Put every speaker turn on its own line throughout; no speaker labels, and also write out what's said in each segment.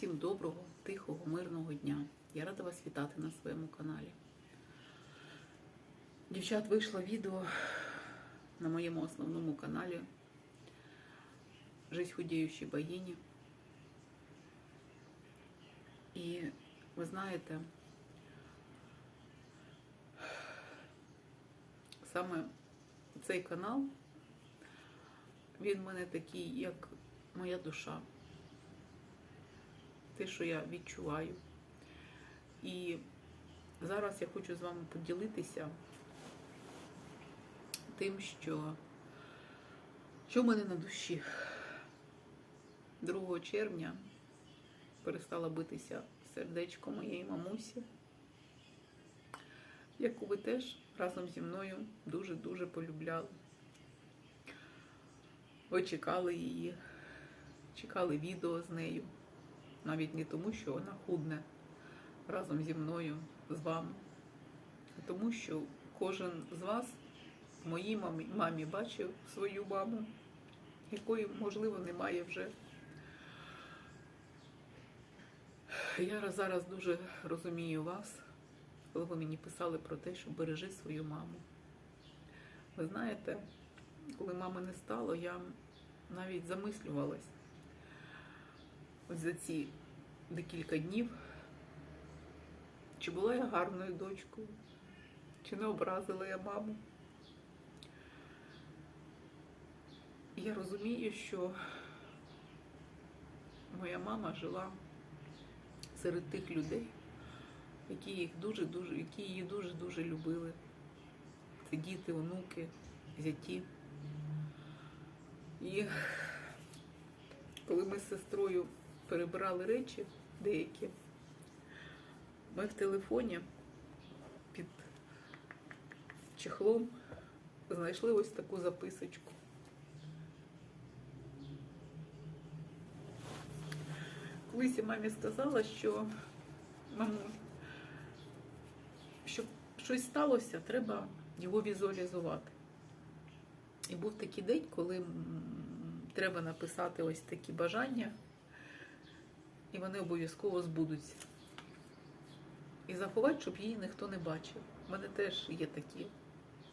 Всім доброго, тихого, мирного дня. Я рада вас вітати на своєму каналі. Дівчат, вийшло відео на моєму основному каналі Жизнь худіючій богині. І ви знаєте, саме цей канал, він в мене такий, як моя душа те, що я відчуваю. І зараз я хочу з вами поділитися тим, що, що в мене на душі. 2 червня перестала битися сердечко моєї мамусі, яку ви теж разом зі мною дуже-дуже полюбляли. Ви чекали її, чекали відео з нею навіть не тому, що вона худне разом зі мною, з вами, а тому, що кожен з вас моїй мамі, мамі бачив свою маму, якої, можливо, немає вже. Я зараз дуже розумію вас, коли ви мені писали про те, що бережи свою маму. Ви знаєте, коли мами не стало, я навіть замислювалась ось за ці декілька днів, чи була я гарною дочкою, чи не образила я маму. Я розумію, що моя мама жила серед тих людей, які їх дуже-дуже, які її дуже-дуже любили. Це діти, онуки, зяті. І коли ми з сестрою перебирали речі деякі, ми в телефоні під чехлом знайшли ось таку записочку. Колись я мамі сказала, що мамо, щоб щось сталося, треба його візуалізувати. І був такий день, коли треба написати ось такі бажання, і вони обов'язково збудуться. І заховати, щоб її ніхто не бачив. У мене теж є такі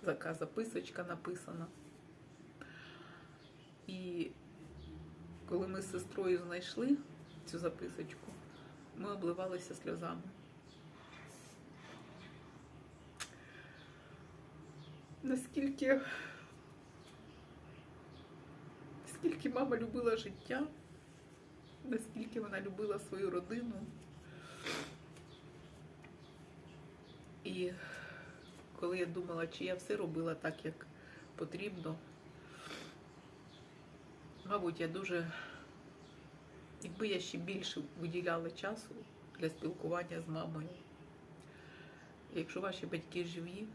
така записочка написана. І коли ми з сестрою знайшли цю записочку, ми обливалися сльозами. Наскільки, наскільки мама любила життя, наскільки вона любила свою родину. І коли я думала, чи я все робила так, як потрібно, мабуть, я дуже, якби я ще більше виділяла часу для спілкування з мамою. Якщо ваші батьки живі,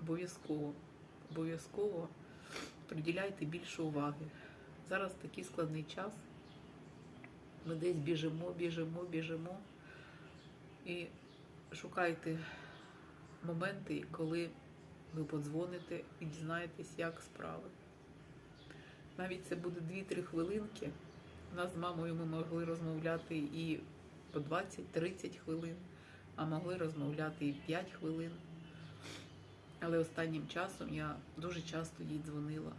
обов'язково, обов'язково приділяйте більше уваги. Зараз такий складний час. Ми десь біжимо, біжимо, біжимо. І шукайте моменти, коли ви подзвоните і дізнаєтесь, як справи. Навіть це буде 2-3 хвилинки. У нас з мамою ми могли розмовляти і по 20-30 хвилин, а могли розмовляти і 5 хвилин. Але останнім часом я дуже часто їй дзвонила.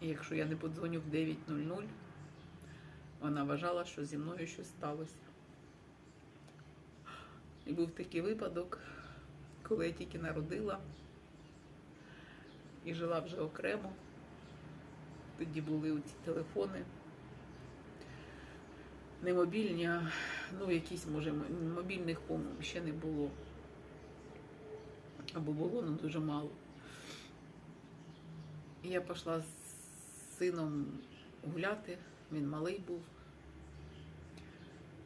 І якщо я не подзвоню в 9.00, вона вважала, що зі мною щось сталося. І був такий випадок, коли я тільки народила і жила вже окремо. Тоді були ці телефони. Не мобільні, а ну, якісь, може, мобільних по-моєму, ще не було. Або було, але дуже мало. Я пішла з сином гуляти, він малий був.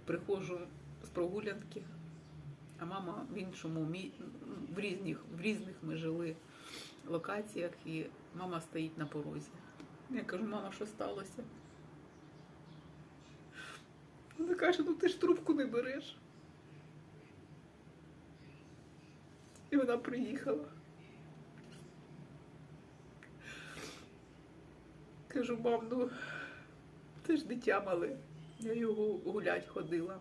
Приходжу з прогулянки, а мама в іншому в різних, в різних ми жили локаціях, і мама стоїть на порозі. Я кажу, мама, що сталося? Вона каже, ну ти ж трубку не береш. І вона приїхала. Кажу, мам, ну це ж дитя мале. Я його гулять ходила.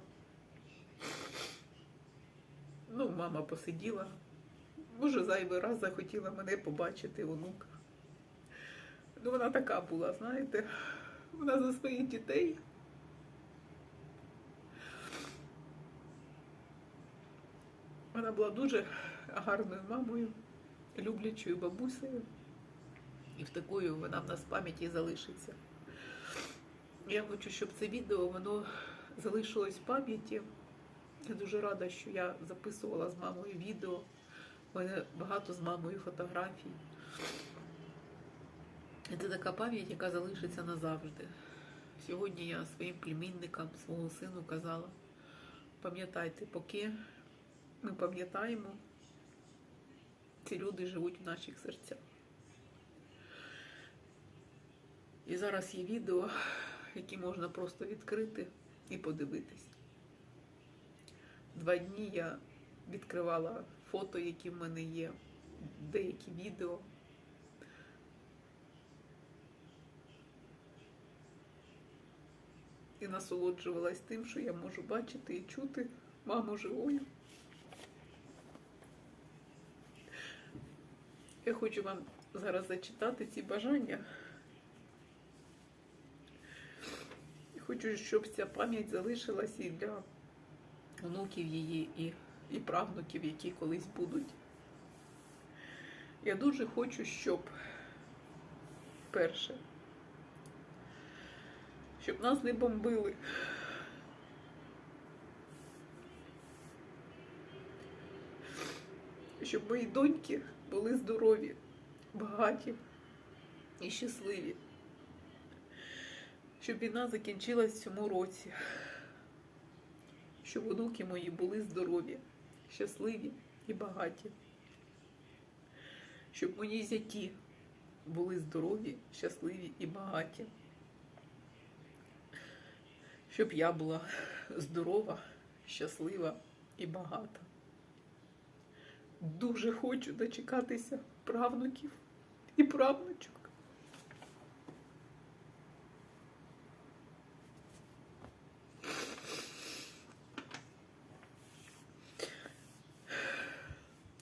Ну, мама посиділа. Може, зайвий раз захотіла мене побачити онука. Ну, вона така була, знаєте, вона за своїх дітей. Вона була дуже гарною мамою, люблячою бабусею. І в такою вона в нас в пам'яті залишиться. Я хочу, щоб це відео воно залишилось в пам'яті. Я дуже рада, що я записувала з мамою відео. У мене багато з мамою фотографій. Це така пам'ять, яка залишиться назавжди. Сьогодні я своїм племінникам, свого сину казала: пам'ятайте, поки ми пам'ятаємо, ці люди живуть в наших серцях. І зараз є відео, які можна просто відкрити і подивитись. Два дні я відкривала фото, які в мене є, деякі відео. І насолоджувалась тим, що я можу бачити і чути маму живою. Я хочу вам зараз зачитати ці бажання. І хочу, щоб ця пам'ять залишилась і для онуків її, і, і правнуків, які колись будуть. Я дуже хочу, щоб перше, щоб нас не бомбили. Щоб мої доньки були здорові, багаті і щасливі. Щоб війна закінчилась в цьому році. Щоб онуки мої були здорові, щасливі і багаті. Щоб мої зяті були здорові, щасливі і багаті. Щоб я була здорова, щаслива і багата. Дуже хочу дочекатися правнуків і правнучок.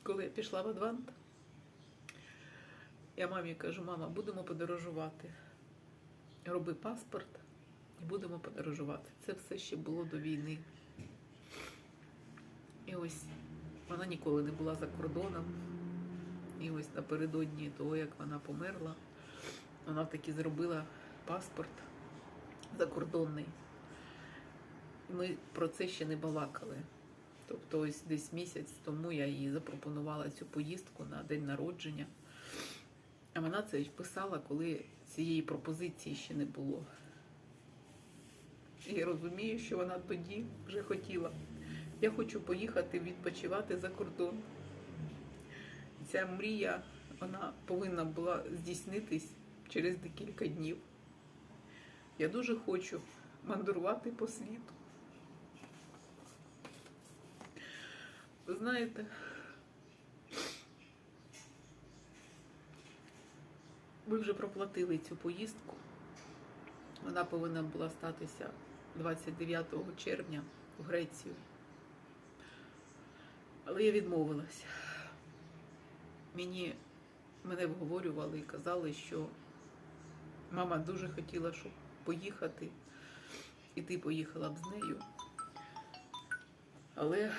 Коли я пішла в Адвант, я мамі кажу, мама, будемо подорожувати. Роби паспорт і будемо подорожувати. Це все ще було до війни. І ось вона ніколи не була за кордоном. І ось напередодні того, як вона померла, вона таки зробила паспорт закордонний. Ми про це ще не балакали. Тобто, ось десь місяць тому я їй запропонувала цю поїздку на день народження. А вона це писала, коли цієї пропозиції ще не було. І розумію, що вона тоді вже хотіла. Я хочу поїхати відпочивати за кордон. Ця мрія вона повинна була здійснитись через декілька днів. Я дуже хочу мандрувати по світу. Знаєте, ми вже проплатили цю поїздку. Вона повинна була статися 29 червня в Грецію. Але я відмовилася. Мені мене вговорювали і казали, що мама дуже хотіла, щоб поїхати, і ти поїхала б з нею. Але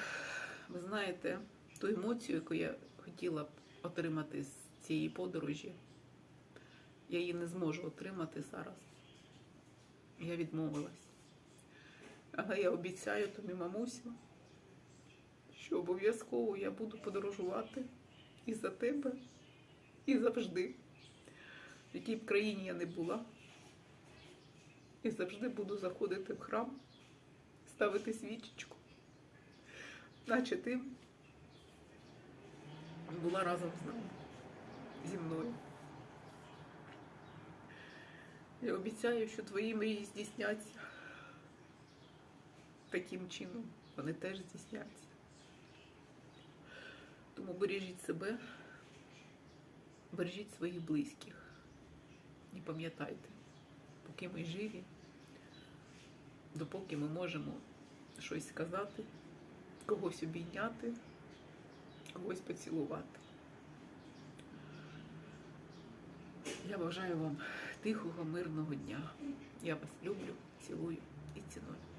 ви знаєте, ту емоцію, яку я хотіла б отримати з цієї подорожі, я її не зможу отримати зараз. Я відмовилась. Але я обіцяю тобі, мамусю, що обов'язково я буду подорожувати і за тебе, і завжди. В якій б країні я не була. І завжди буду заходити в храм, ставити свічечку, наче ти була разом з нами, зі мною. Я обіцяю, що твої мрії здійсняться таким чином. Вони теж здійсняться. Тому бережіть себе, бережіть своїх близьких. І пам'ятайте, поки ми живі, допоки ми можемо щось сказати, когось обійняти, когось поцілувати. Я бажаю вам тихого, мирного дня. Я вас люблю, цілую і ціную.